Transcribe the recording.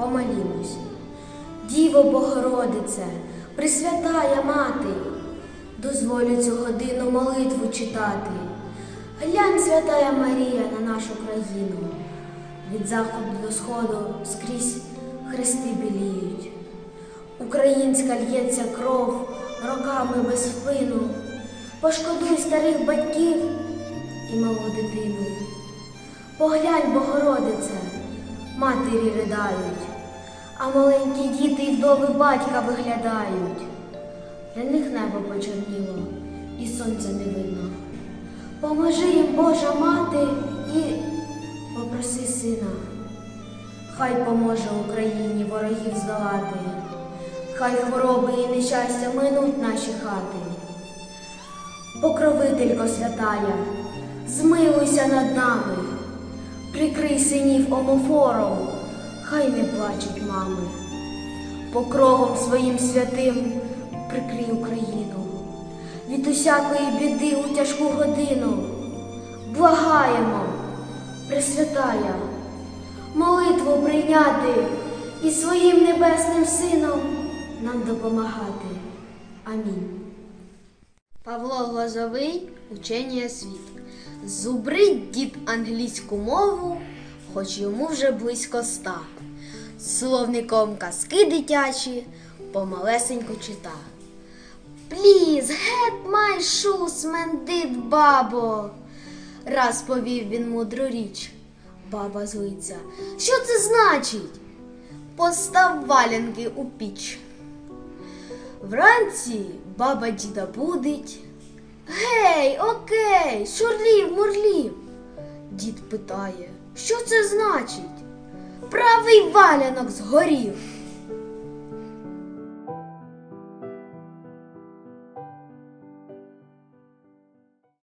помолімось. Діво Богородице, Пресвятая Мати, дозволю цю годину молитву читати. Глянь, святая Марія, на нашу країну. Від заходу до сходу скрізь хрести біліють. Українська л'ється кров роками без впину. Пошкодуй старих батьків і малу дитину. Поглянь, Богородице, матері ридають, а маленькі діти й вдови батька виглядають. Для них небо почорніло і сонця не видно. Поможи їм, Божа мати, і попроси сина. Хай поможе Україні ворогів здолати, хай хвороби і нещастя минуть наші хати. Покровителько святая, змилуйся над нами, прикрий синів омофором, хай не плачуть мами. Покровом своїм святим прикрий Україну, від усякої біди у тяжку годину. Благаємо, Пресвятая, молитву прийняти і своїм небесним сином нам допомагати. Амінь. Павло Глазовий Учення світ. Зубрить дід англійську мову, хоч йому вже близько ста. Словником казки дитячі помалесенько чита. Please, get my shoes, mendit, бабо. Раз повів він мудру річ. Баба злиться. Що це значить? Постав валянки у піч. Вранці баба діда будить. Гей, окей, шурлів, мурлів. Дід питає, що це значить? Правий валянок згорів.